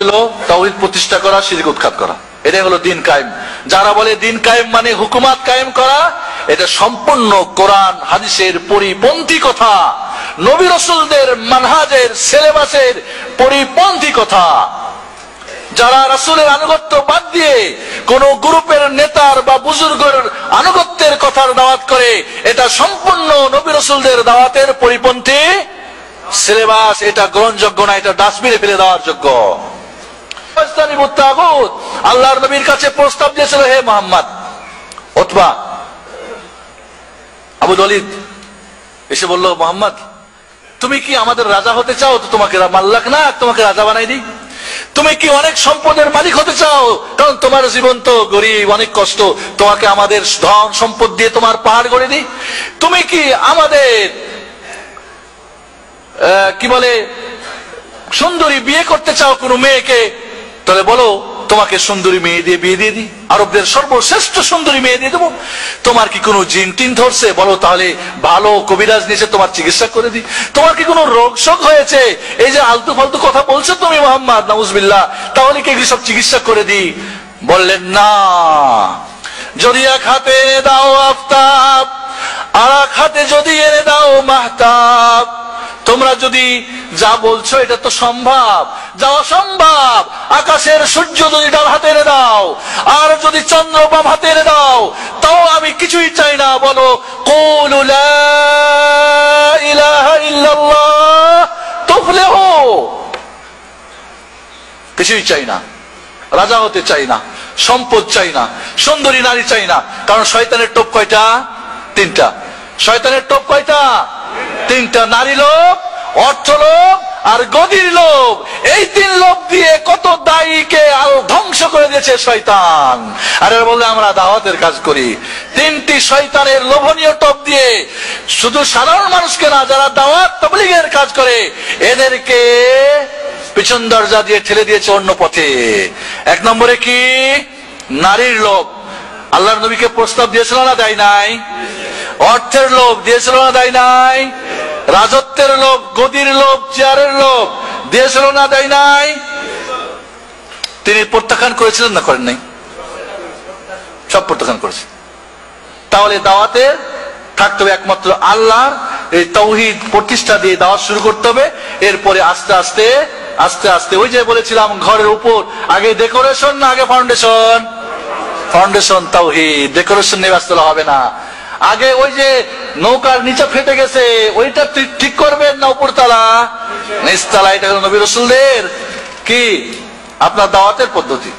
হলো তাওহিদ প্রতিষ্ঠা করা, শিরিক উৎখাত করা। এটাই হলো দিন কায়েম। যারা বলে দিন কায়েম মানে হুকুমাত কায়েম করা, এটা সম্পূর্ণ কোরআন, হাদিসের পরিপন্থী কথা। নবী রসুলদের মানহাজের সিলেবাসের পরিপন্থী কথা। যারা রাসুলের আনুগত্য বাদ দিয়ে কোন গ্রুপের নেতার বা বুজুর্গের আনুগত্যের কথার দাওয়াত করে, এটা সম্পূর্ণ নবী রসুলদের দাওয়াতের পরিপন্থী সিলেবাস। এটা গ্রহণযোগ্য না, এটা ডাস্টবিনে ফেলে দেওয়ার যোগ্য। আল্লাহর নবীর কাছে প্রস্তাব দিয়েছিল, হে মোহাম্মদ অথবা আবু দলিদ এসে বলল, মোহাম্মদ, তুমি কি আমাদের রাজা হতে চাও? তো তোমাকে মাল্লাক না, তোমাকে রাজা বানাই দিই তুমি কি অনেক সম্পদের মালিক হতে চাও? কারণ তোমার জীবন তো গরিব, অনেক কষ্ট। তোমাকে আমাদের ধন সম্পদ দিয়ে তোমার পাহাড় গড়ে দিই। তুমি কি আমাদের কি বলে, সুন্দরী বিয়ে করতে চাও কোনো মেয়েকে? তাহলে বলো, তোমাকে সুন্দরী মেয়ে দিয়ে বিয়ে দিয়ে দিই? আরবদের সর্বশ্রেষ্ঠ সুন্দরী মেয়ে দিয়ে দেবো। তোমার কি কোনো জিন টিন ধরছে? বলো তাহলে ভালো কবিরাজ নিয়েছে তোমার চিকিৎসা করে দিই। তোমার কি কোনো রোগ শোক হয়েছে? এই যে আলতু ফালতু কথা বলছো তুমি, মোহাম্মদ, নাউজবিল্লাহ, তাহলে কি সব চিকিৎসা করে দিই? বললেন, না। যদি এক হাতে দাও আফতাব, আর এক হাতে যদি এনে দাও মাহতাব, তোমরা যদি যা বলছো এটা তো সম্ভব। যা অসম্ভব, আকাশের সূর্য যদি ডান হাতে এনে দাও, আর যদি চন্দ্র বাম হাতে এনে দাও, তাও আমি কিছুই চাই না, বলো, কোল কিছুই চাই না, রাজা হতে চাই না, সম্পদ চাই না, সুন্দরী নারী চাই না, কারণ শয়তানের টোপ কয়টা? তিনটা। শয়তানের টোপ কয়টা? তিনটা। নারী লোক অর্থ লোভ আর গদির লোভ, এই তিন লোভ দিয়ে কত দায়ীকে আরও ধ্বংস করে দিয়েছে শয়তান। আর বললে আমরা দাওয়াতের কাজ করি। তিনটি শয়তানের লোভনীয় টপ দিয়ে শুধু সাধারণ মানুষকে না, যারা দাওয়াত, তবলিগের কাজ করে, এদেরকে পিছন দরজা দিয়ে ঠেলে দিয়েছে অন্য পথে। এক নম্বরে কি? নারীর লোভ। আল্লাহর নবীকে প্রস্তাব দিয়েছিল না, দেয় নাই? অর্থের লোভ দিয়েছিল না, দেয় নাই? রাজত্বের লোক গদির লোক চেয়ারের লোক দিয়েছিল না, দেয় নাই। তিনি প্রত্যাখ্যান করেছিলেন না করেন নাই? সব প্রত্যাখ্যান করেছে। তাহলে দাওয়াতে থাকতে হবে একমাত্র আল্লাহর, এই তৌহিদ প্রতিষ্ঠা দিয়ে দাওয়াত শুরু করতে হবে। এরপরে আস্তে আস্তে আস্তে আস্তে, ওই যে বলেছিলাম, ঘরের উপর, আগে ডেকোরেশন না আগে ফাউন্ডেশন ফাউন্ডেশন তাওহিদ ডেকোরেশন নিয়ে ব্যস্ত হবে না। আগে ওই যে নৌকার নিচে ফেটে গেছে। ওইটা ঠিক করবেন না উপর তালা? নিচতলা এটা নবী রসুলদের কি? আপনার দাওয়াতের পদ্ধতি।